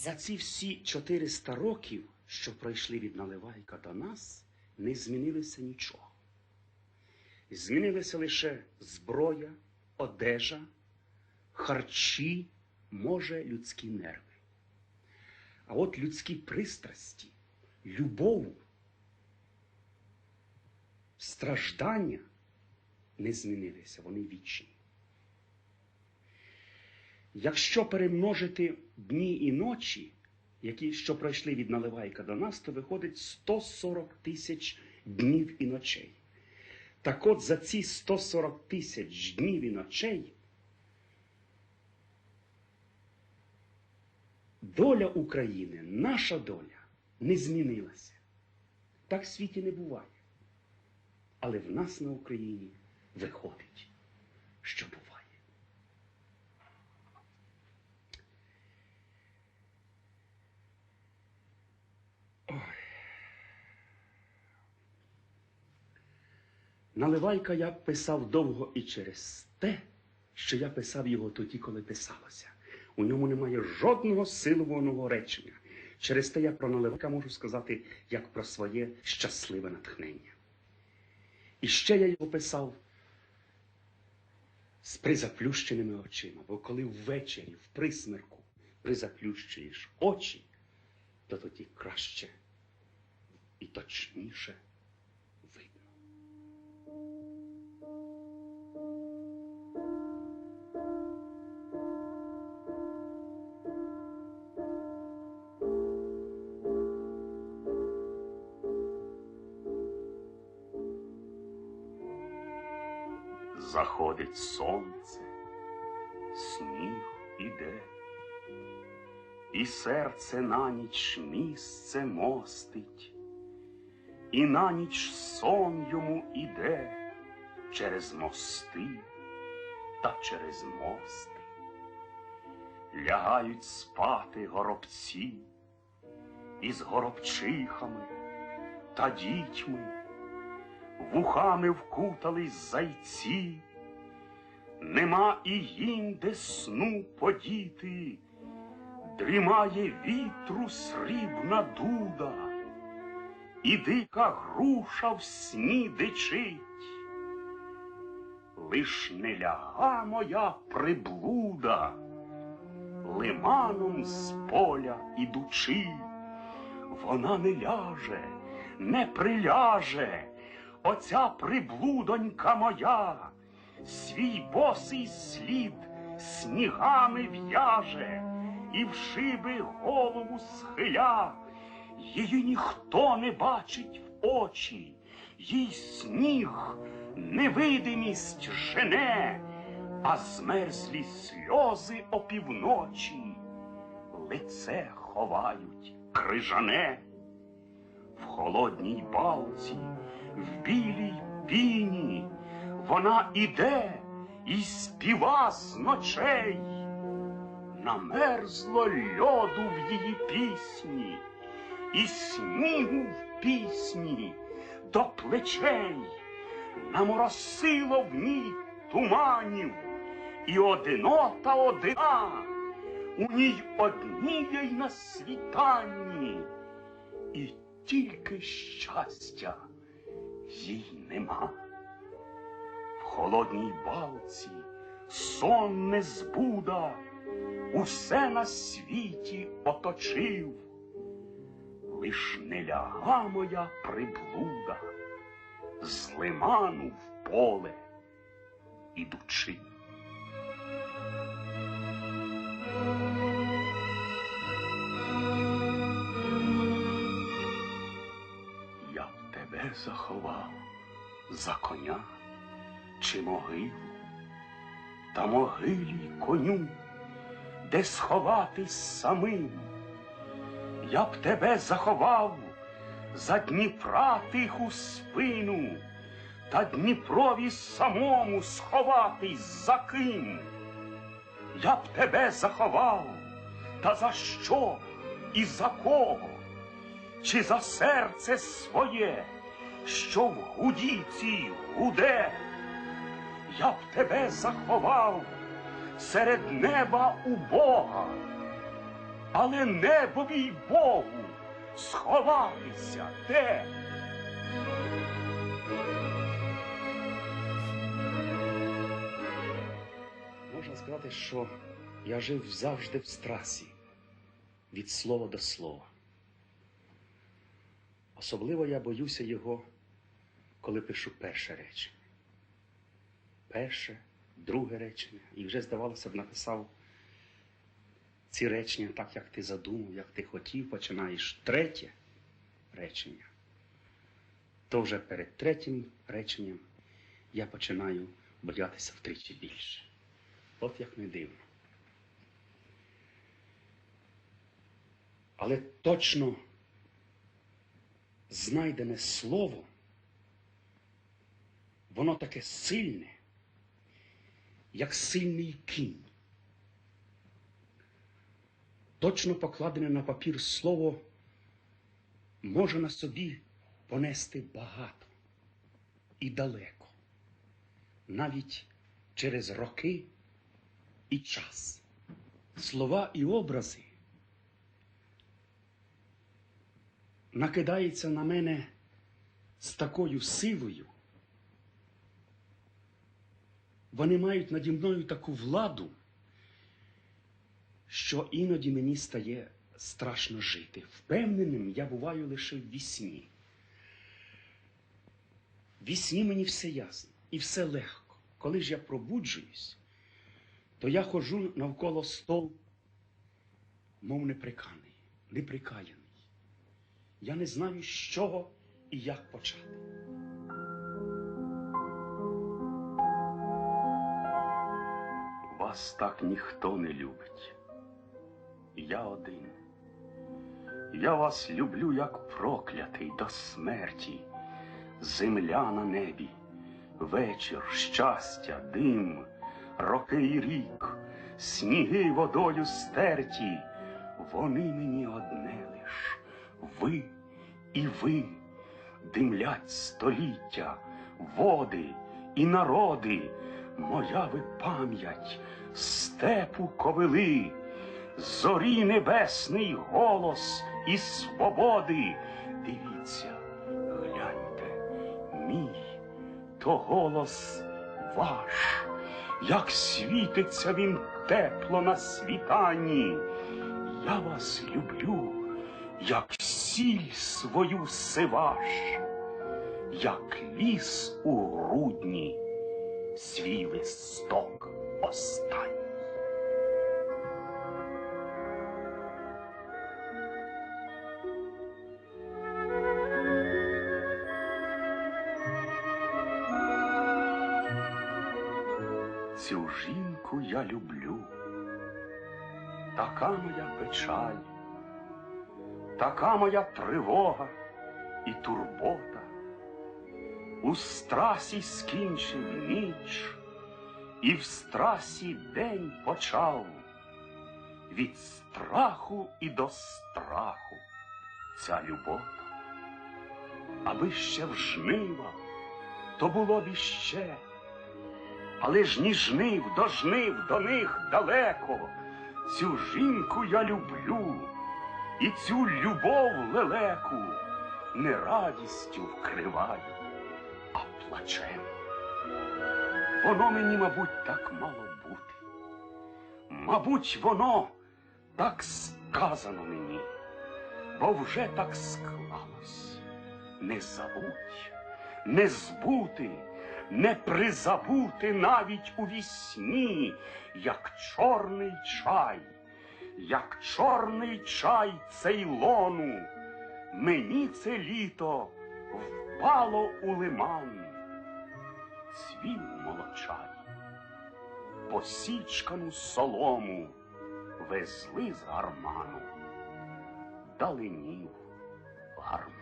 За ці всі 400 років, що пройшли від Наливайка до нас, не змінилося нічого. Змінилися лише зброя, одежа, харчі, може, людські нерви. А от людські пристрасті, любов, страждання не змінилися, вони вічні. Якщо перемножити дні і ночі, які що пройшли від Наливайка до нас, то виходить 140 тисяч днів і ночей. Так от за ці 140 тисяч днів і ночей доля України, наша доля не змінилася. Так в світі не буває. Але в нас на Україні виходить, що буває. Наливайка я писав довго і через те, що я писав його тоді, коли писалося. У ньому немає жодного силованого речення. Через те я про Наливайка можу сказати як про своє щасливе натхнення. І ще я його писав з призаплющеними очима, бо коли ввечері, в присмерку, призаплющуєш очі, то тоді краще і точніше Заходить сонце, сніг іде, і серце на ніч місце мостить, і на ніч сон йому іде через мости та через мости. Лягають спати горобці із горобчихами та дітьми вухами вкутались зайці, нема і їм де сну подіти, дрімає вітру срібна дуда, і дика груша в сні дичить. Лиш не ляга моя приблуда, лиманом з поля ідучи, вона не ляже, не приляже оця приблудонька моя, свій босий слід снігами в'яже і в шиби голову схиля, її ніхто не бачить в очі, їй сніг невидимість жене, а змерзлі сльози опівночі, лице ховають крижане. В холодній балці в білій піні, вона іде і співа з ночей. Намерзло льоду в її пісні, і снігу в пісні до плечей, наморосило в ній туманів, і одинота одина, у ній однієй на світанні, і тільки щастя їй нема. В холодній балці сон не збуда, усе на світі оточив, лиш не ляга моя приблуда, з лиману в поле ідучи. Тебе заховав за коня чи могилу, та могилі коню, де сховатись самим. Я б тебе заховав за Дніпра тиху спину, та Дніпрові самому сховатись за ким. Я б тебе заховав, та за що і за кого? Чи за серце своє, що в гудіці гуде? Я б тебе заховав серед неба у Бога, Але небові Богу сховатися де? Можна сказати, що я жив завжди в страсі від слова до слова. Особливо я боюся його, коли пишу перше речення. Перше, друге речення. І вже, здавалося б, написав ці речення так, як ти задумав, як ти хотів, починаєш третє речення. То вже перед третім реченням я починаю боятися втричі більше. От як не дивно. Але точно знайдене слово, воно таке сильне, як сильний кінь. Точно покладене на папір слово може на собі понести багато і далеко, навіть через роки і час. Слова і образи накидаються на мене з такою силою. Вони мають наді мною таку владу, що іноді мені стає страшно жити. Впевненим я буваю лише в вісні. Вісні мені все ясно і все легко. Коли ж я пробуджуюсь, то я ходжу навколо стол, мов неприканий, неприкаяний. Я не знаю, з чого і як почати. Вас так ніхто не любить. Я один. Я вас люблю, як проклятий до смерті, земля на небі, вечір, щастя, дим, роки і рік, сніги водою стерті. Вони мені одне лиш, ви і ви, димлять століття, води і народи, моя ви пам'ять, степу ковили, зорі небесний голос і свободи. Дивіться, гляньте, мій, то голос ваш, як світиться він тепло на світанні. Я вас люблю, як сіль свою сиваш, як ліс у грудні, свій листок останній. Цю жінку я люблю, така моя печаль, така моя тривога і турбота. У страсі скінчив ніч, і в страсі день почав. Від страху і до страху ця любота. Аби ще в жнива, то було б іще. Але ж ні жнив до жнив до них далеко. Цю жінку я люблю, і цю любов лелеку не радістю вкриваю, а плачем. Воно мені, мабуть, так мало бути. Мабуть, воно так сказано мені, бо вже так склалось. Не забудь, не збути, не призабути навіть у вісні, як чорний чай, як чорний чай цейлону. Мені це літо впало у лиман, цвів молочай, посічкану солому везли з гарману, далинів гарман.